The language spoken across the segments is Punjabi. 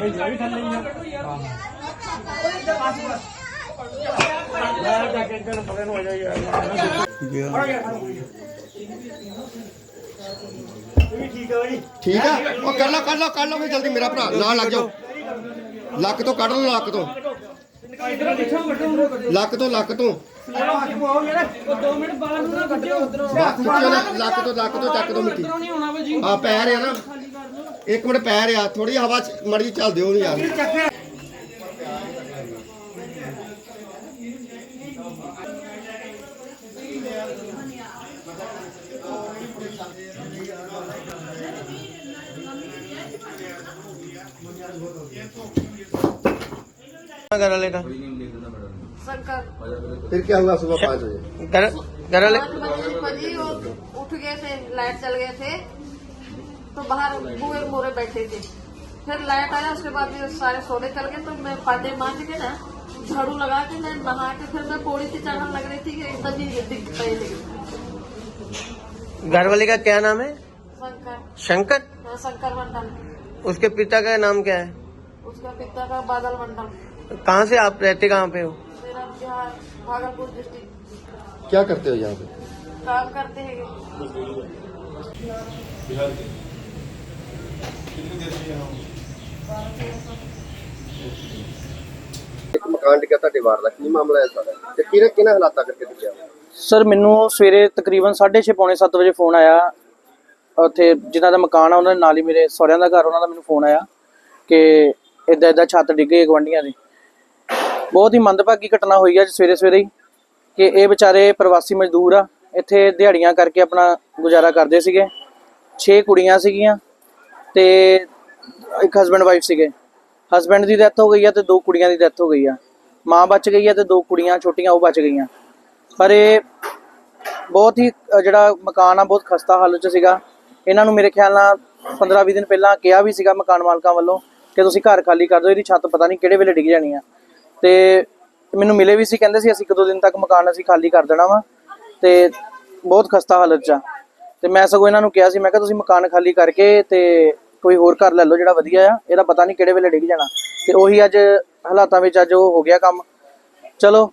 ਭੇਜਿਆ ਵੀ ਥੱਲੇ ਹੀ ਆ। ਮੈਂ ਤਾਂ ਕਿ ਤੈਨੂੰ ਪਤਾ ਨੂੰ ਹੋ ਜਾਈ ਯਾਰ। ਠੀਕ ਆ ਬਾਈ। ਠੀਕ ਆ? ਉਹ ਕਰ ਲਓ ਕਰ ਲਓ ਕਰ ਲਓ ਫਿਰ ਜਲਦੀ ਮੇਰਾ ਭਰਾ ਨਾਲ ਲੱਗ ਜਾਓ। ਲੱਕ ਤੋਂ ਕੱਢ ਲਓ ਲੱਕ ਤੋਂ। ਲੱਕ ਤੋਂ ਲੱਕ ਤੋਂ। ਲੱਕ ਤੋਂ ਲੱਕ ਤੋਂ ਚੱਕ ਦੋ ਮਿੱਟੀ। ਆ ਪੈਰ ਆ ਨਾ। ਇੱਕ ਮਿੰਟ ਪੈਰ ਆ ਥੋੜੀ ਹਵਾ ਚ ਮੜੀ ਚੱਲ ਦਿਓ ਨਹੀਂ ਯਾਰ घर वाले का शंकर फिर क्या हुआ सुबह पाँच बजे घर घर वाले पाँच बजे बजी वो उठ गए थे लाइट चल गए थे तो बाहर बुए मोरे बैठे थे। फिर लाइट आया उसके बाद ये सारे सोने चल गए तो मैं पाटे मांझ के ना झाड़ू लगा के मैं नहा के फिर मैं पौड़ी से चढ़ने लग रही थी कि एकदम ही दिख पड़े घर वाले का क्या नाम है? शंकर। शंकर? हाँ, शंकर मंडल। उसके पिता का नाम क्या है? उसका पिता का बादल मंडल। कहाँ से आप रहते कहाँ पे हो? भागलपुर डिस्ट्रिक्ट। क्या करते हो यहाँ पे? काम करते हैं। ਇੱਕ ਮਕਾਨ ਡਿੱਗਾ ਤੁਹਾਡੇ ਵਾਰ ਦਾ, ਕੀ ਮਾਮਲਾ ਹੈ ਸਾਰਾ ਤੇ ਕਿਹਨੇ ਕਿਹਨੇ ਹਾਲਾਤਾਂ ਕਰਕੇ ਡਿੱਗਿਆ? ਸਰ, ਮੈਨੂੰ ਸਵੇਰੇ ਤਕਰੀਬਨ 6:30 ਪੌਣੇ 7 ਵਜੇ ਫੋਨ ਆਇਆ। ਉੱਥੇ ਜਿਨ੍ਹਾਂ ਦਾ ਮਕਾਨ ਆ, ਉਹਨਾਂ ਦੇ ਨਾਲ ਹੀ ਮੇਰੇ ਸਹੁਰਿਆਂ ਦਾ ਘਰ, ਉਹਨਾਂ ਦਾ ਮੈਨੂੰ ਫੋਨ ਆਇਆ ਕਿ ਇਦਾਂ ਇਦਾਂ ਛੱਤ ਡਿੱਗ ਗਈ ਗਵੰਡੀਆਂ ਦੀ। ਬਹੁਤ ਹੀ ਮੰਦਭਾਗੀ ਘਟਨਾ ਹੋਈ ਅੱਜ ਸਵੇਰੇ ਸਵੇਰੇ ਹੀ ਕਿ ਇਹ ਵਿਚਾਰੇ ਪ੍ਰਵਾਸੀ ਮਜ਼ਦੂਰ ਆ। ਇੱਥੇ ਦਿਹਾੜੀਆਂ ਕਰਕੇ ਆਪਣਾ ਗੁਜ਼ਾਰਾ ਕਰਦੇ ਸੀਗੇ। 6 ਕੁੜੀਆਂ ਸੀਗੀਆਂ। ਤੇ ਇੱਕ ਹਸਬੰਡ ਵਾਈਫ ਸੀਗੇ। ਹਸਬੰਡ ਦੀ ਡੈਥ ਹੋ ਗਈ ਆ ਤੇ ਦੋ ਕੁੜੀਆਂ ਦੀ ਡੈਥ ਹੋ ਗਈ ਆ। ਮਾਂ ਬਚ ਗਈ ਆ ਤੇ ਦੋ ਕੁੜੀਆਂ, ਛੋਟੀਆਂ ਉਹ ਬਚ ਗਈਆਂ। ਪਰ ਇਹ ਬਹੁਤ ਹੀ ਜਿਹੜਾ ਮਕਾਨ ਆ, ਬਹੁਤ ਖਸਤਾ ਹਾਲਤ 'ਚ ਸੀਗਾ। ਇਹਨਾਂ ਨੂੰ ਮੇਰੇ ਖਿਆਲ ਨਾਲ 15-20 ਦਿਨ ਪਹਿਲਾਂ ਕਿਹਾ ਵੀ ਸੀਗਾ ਮਕਾਨ ਮਾਲਕਾਂ ਵੱਲੋਂ ਕਿ ਤੁਸੀਂ ਘਰ ਖਾਲੀ ਕਰ ਦਿਓ, ਇਹਦੀ ਛੱਤ ਪਤਾ ਨਹੀਂ ਕਿਹੜੇ ਵੇਲੇ ਡਿੱਗ ਜਾਣੀ ਆ। ਤੇ ਮੈਨੂੰ ਮਿਲੇ ਵੀ ਸੀ, ਕਹਿੰਦੇ ਸੀ ਅਸੀਂ ਇੱਕ ਦੋ ਦਿਨ ਤੱਕ ਮਕਾਨ ਅਸੀਂ ਖਾਲੀ ਕਰ ਦੇਣਾ ਵਾ। ਤੇ ਬਹੁਤ ਖਸਤਾ ਹਾਲਤ 'ਚ ਆ। ਤੇ ਮੈਂ ਸਗੋਂ ਇਹਨਾਂ ਨੂੰ ਕਿਹਾ ਸੀ, ਮੈਂ ਕਿਹਾ ਤੁਸੀਂ ਮਕਾਨ ਖਾਲੀ ਕਰਕੇ ਤੇ ਕੋਈ ਹੋਰ ਘਰ ਲੈ ਲਓ ਜਿਹੜਾ ਵਧੀਆ ਆ ਇਹਦਾ ਪਤਾ ਨਹੀਂ ਕਿਹੜੇ ਵੇਲੇ ਡਿੱਗ ਜਾਣਾ। ਤੇ ਉਹੀ ਅੱਜ ਹਾਲਾਤਾਂ ਵਿੱਚ ਅੱਜ ਉਹ ਹੋ ਗਿਆ ਕੰਮ। ਚਲੋ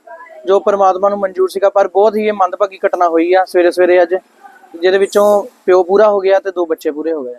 ਜੋ ਪਰਮਾਤਮਾ ਨੂੰ ਮਨਜ਼ੂਰ ਸੀਗਾ ਪਰ ਬਹੁਤ ਹੀ ਇਹ ਮੰਦਭਾਗੀ ਘਟਨਾ ਹੋਈ ਆ ਸਵੇਰੇ ਸਵੇਰੇ ਅੱਜ ਜਿਹਦੇ ਵਿੱਚੋਂ ਪਿਓ ਪੂਰਾ ਹੋ ਗਿਆ ਤੇ ਦੋ ਬੱਚੇ ਪੂਰੇ ਹੋ ਗਏ।